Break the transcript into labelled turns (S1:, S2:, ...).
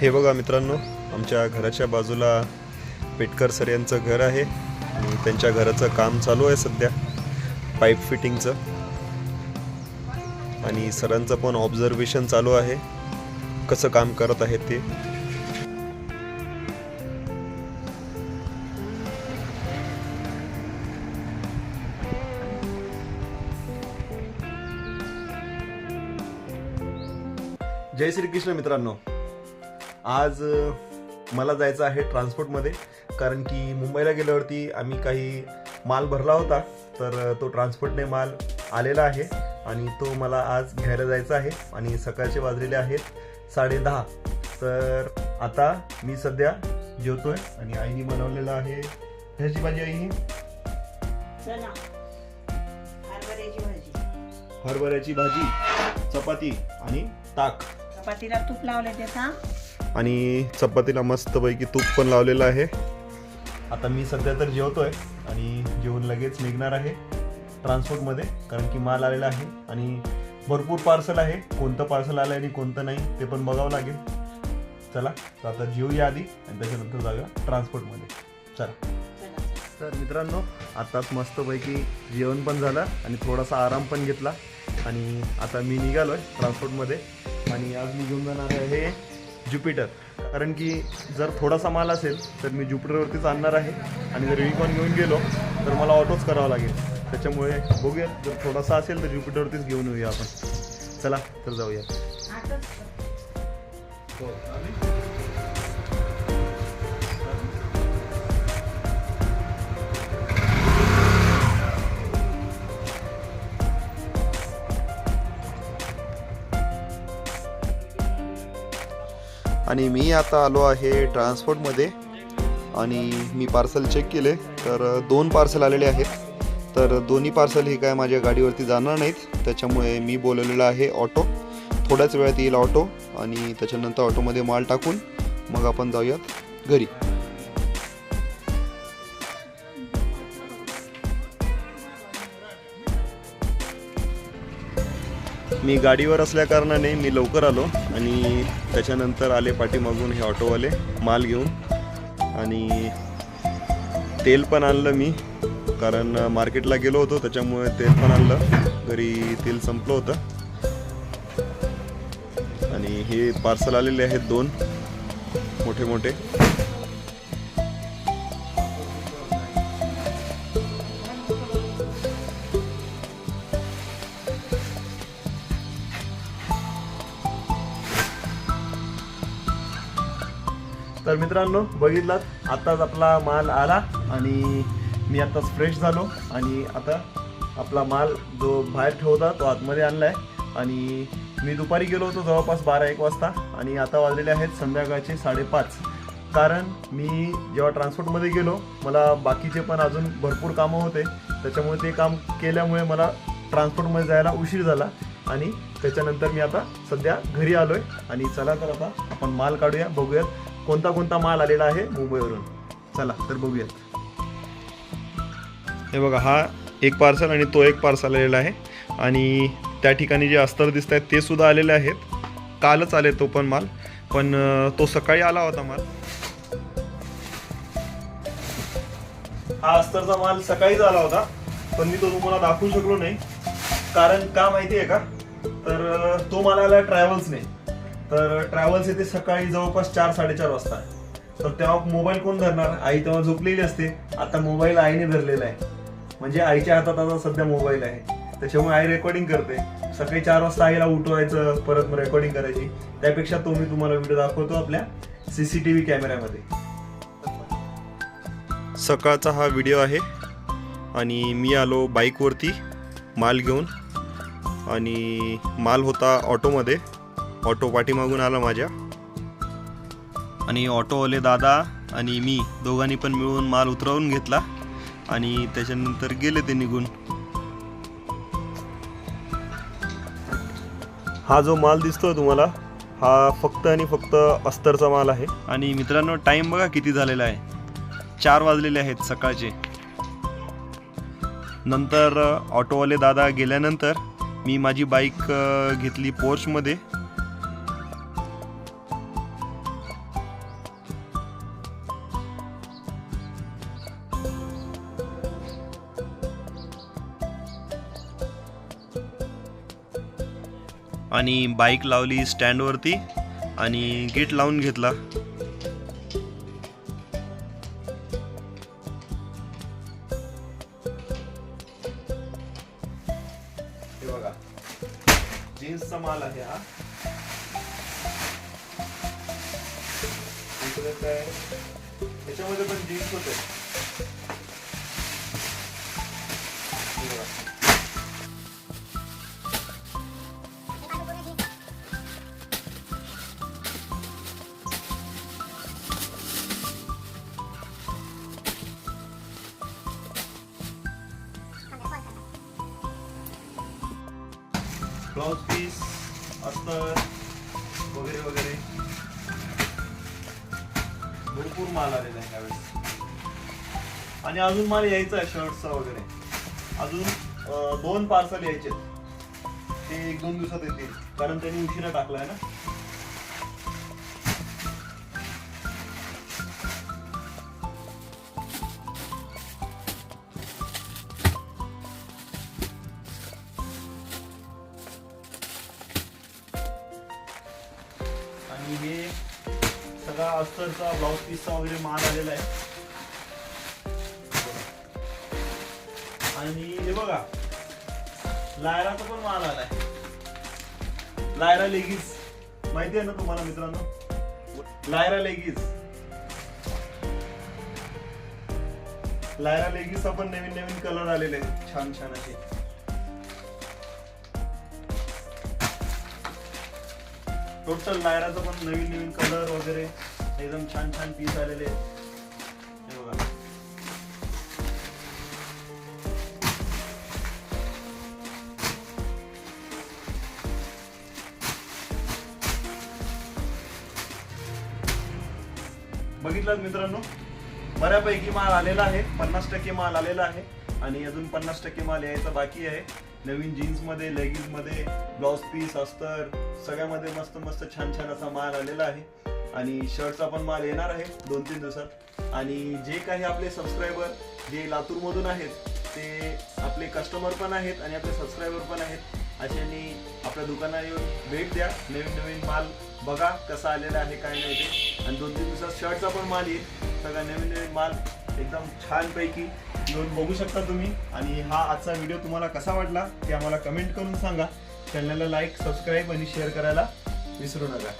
S1: हे बघा मित्रांनो आमच्या घराच्या बाजूला पेटकर सर यांचं घर आहे. आणि त्यांच्या घराचं काम चालू आहे सध्या पाईप फिटिंगचं. आणि सरांचं पण ऑब्झर्वेशन चालू आहे कसं काम करत आहे ते. जय श्रीकृष्ण मित्रांनो. आज मला जायचं आहे ट्रान्सपोर्टमध्ये कारण की मुंबईला गेल्यावरती आम्ही काही माल भरला होता तर तो ट्रान्सपोर्टने माल आलेला आहे आणि तो मला आज घ्यायला जायचा आहे आणि सकाळचे वाजलेले आहेत साडे दहा. तर आता मी सध्या जेवतोय आणि आईने बनवलेलं आहे ह्याची भाजी आई.
S2: हरभऱ्याची भाजी.
S1: हरभऱ्याची भाजी चपाती आणि ताक.
S2: चपातीला तूप लावले
S1: आणि चपातीला मस्तपैकी तूप पण लावलेलं आहे. आता मी सध्या तर जेवतोय आणि जेवण लगेच निघणार आहे ट्रान्सपोर्टमध्ये कारण की माल आलेला आहे आणि भरपूर पार्सल आहे. कोणतं पार्सल आलं आणि कोणतं नाही ते पण बघावं लागेल. चला तर आता जेवूया आधी आणि त्याच्यानंतर जाऊया ट्रान्सपोर्टमध्ये. चला. तर मित्रांनो आत्ताच मस्तपैकी जेवण पण झालं आणि थोडासा आराम पण घेतला आणि आता मी निघालो आहे ट्रान्सपोर्टमध्ये आणि आज मी घेऊन जाणार आहे ज्युपिटर. कारण की जर थोडासा माल असेल तर मी ज्युपिटरवरतीच आणणार आहे. आणि जर विकॉन घेऊन गेलो तर मला ऑटोच करावं लागेल. त्याच्यामुळे बघूया जर थोडासा असेल तर ज्युपिटरवरतीच घेऊन येऊया आपण. चला तर जाऊया. आणि मी आता आलो आहे ट्रान्सपोर्टमध्ये आणि मी पार्सल चेक केले तर दोन पार्सल आलेले आहेत. तर दोन्ही पार्सल ही काय माझ्या गाडीवरती जाणार नाहीत त्याच्यामुळे मी बोलवलेलं आहे ऑटो. थोड्याच वेळात येईल ऑटो आणि त्याच्यानंतर ऑटोमध्ये माल टाकून मग आपण जाऊयात घरी. मी गाडीवर असल्या कारणाने मी लवकर आलो आणि त्याच्यानंतर आले पाठीमागून हे ऑटोवाले माल घेऊन. आणि तेल पण आणलं मी कारण मार्केटला गेलो होतो त्याच्यामुळे तेल पण आणलं. घरी तेल संपलं होतं. आणि हे पार्सल आलेले आहेत दोन मोठे मोठे तर मित्रांनो बघितलात आत्ताच आपला माल आला आणि मी आत्ताच फ्रेश झालो आणि आता आपला माल जो बाहेर ठेवता तो आतमध्ये आणला आहे आणि मी दुपारी गेलो होतो जवळपास बारा एक वाजता आणि आता वाजलेले आहेत संध्याकाळचे साडेपाच. कारण मी जेव्हा ट्रान्सपोर्टमध्ये गेलो मला बाकीचे पण अजून भरपूर कामं होते. त्याच्यामुळे ते काम केल्यामुळे मला ट्रान्सपोर्टमध्ये जायला उशीर झाला आणि त्याच्यानंतर मी आता सध्या घरी आलो आहे आणि चला तर आता आपण माल काढूया बघूयात कोणता कोणता माल आलेला आहे मुंबईवरून? चला तर बघूयात. हे बघा हा एक पार्सल आणि तो एक पार्सल आलेला आहे. आणि त्या ठिकाणी जे अस्तर दिसत आहेत ते सुद्धा आलेले आहेत. कालच आले तो पण माल. पण तो सकाळी आला होता माल. हा अस्तरचा माल सकाळीच आला होता. पण मी तो तुम्हाला दाखवू शकलो नाही. कारण का माहिती आहे का? तर तो मला आला ट्रॅव्हल्सने तर ट्रॅव्हल्स येते सकाळी जवळपास चार साडेचार वाजता. तर तेव्हा मोबाईल कोण धरणार? आई तेव्हा झोपलेली असते. आता मोबाईल आईने धरलेला आहे. म्हणजे आईच्या हातात आता सध्या मोबाईल आहे. त्याच्यामुळे आई रेकॉर्डिंग करते. सकाळी चार वाजता आईला उठवायचं परत रेकॉर्डिंग करायची. त्यापेक्षा तो मी तुम्हाला व्हिडिओ दाखवतो आपल्या सीसीटीव्ही कॅमेऱ्यामध्ये सकाळचा हा व्हिडिओ आहे. आणि मी आलो बाईकवरती माल घेऊन. आणि माल होता ऑटोमध्ये ऑटो पाठीमागून आला माझ्या. आणि ऑटोवाले दादा आणि मी दोघांनी पण मिळून माल उतरवून घेतला आणि त्याच्यानंतर गेले ते निघून. हा जो माल दिसतोय तुम्हाला हा फक्त आणि फक्त अस्तरचा माल आहे. आणि मित्रांनो टाइम बघा किती झालेला आहे. चार वाजलेले आहेत सकाळचे. नंतर ऑटोवाले दादा गेल्यानंतर मी माझी बाईक घेतली पोर्चमध्ये आणि बाईक लावली स्टँडवरती आणि गेट लावून घेतला. बघा जीन्सचा माल आहे हा. त्याच्यामध्ये पण जीन्स होते. ब्लाउज पीस अस्तर वगैरे वगैरे भरपूर माल आलेला आहे त्यावेळेस आणि अजून माल यायचा आहे शर्टचा वगैरे अजून दोन पार्सल यायचे ते एक दोन दिवसात येतील कारण त्यांनी उशिरा टाकलाय ना आणि हे सगळा अस्तरचा ब्लाऊज पीसचा वगैरे माल आलेला आहे. आणि हे बघा लायराचा पण माल आलाय. लायरा लेगीज. माहिती आहे ना तुम्हाला मित्रांनो? Lyra leggings. लायरा लेगीज पण नवीन नवीन कलर आलेले आहेत. छान छान असे. टोटल लायराचं पण नवीन नवीन कलर वगैरे एकदम छान छान पीस आलेले आहेत. हे बघा. बघितलं मित्रांनो? बऱ्यापैकी माल आलेला आहे पन्नास टक्के माल आलेला आहे आणि अजून पन्नास टक्के माल यायचा बाकी आहे. नवीन जीन्समध्ये लेगिन्समध्ये ब्लाउज पीस अस्तर सगळ्यामध्ये मस्त मस्त छान छान असा माल आलेला आहे. आणि शर्टचा पण माल येणार आहे दोन तीन दिवसात. आणि जे काही आपले सबस्क्रायबर जे लातूरमधून आहेत ते आपले कस्टमर पण आहेत आणि आपले सबस्क्रायबर पण आहेत. अशांनी आपल्या दुकानात येऊन भेट द्या. नवीन नवीन माल बघा कसा आलेला आहे काय नाही ते. आणि दोन तीन दिवसात शर्टचा पण माल येईल. सगळा नवीन नवीन माल एकदम छानपैकी येऊन बघू शकता तुम्ही. आणि हा आजचा व्हिडिओ तुम्हाला कसा वाटला ते आम्हाला कमेंट करून सांगा. चॅनलला लाईक सबस्क्राईब आणि शेअर करायला विसरू नका.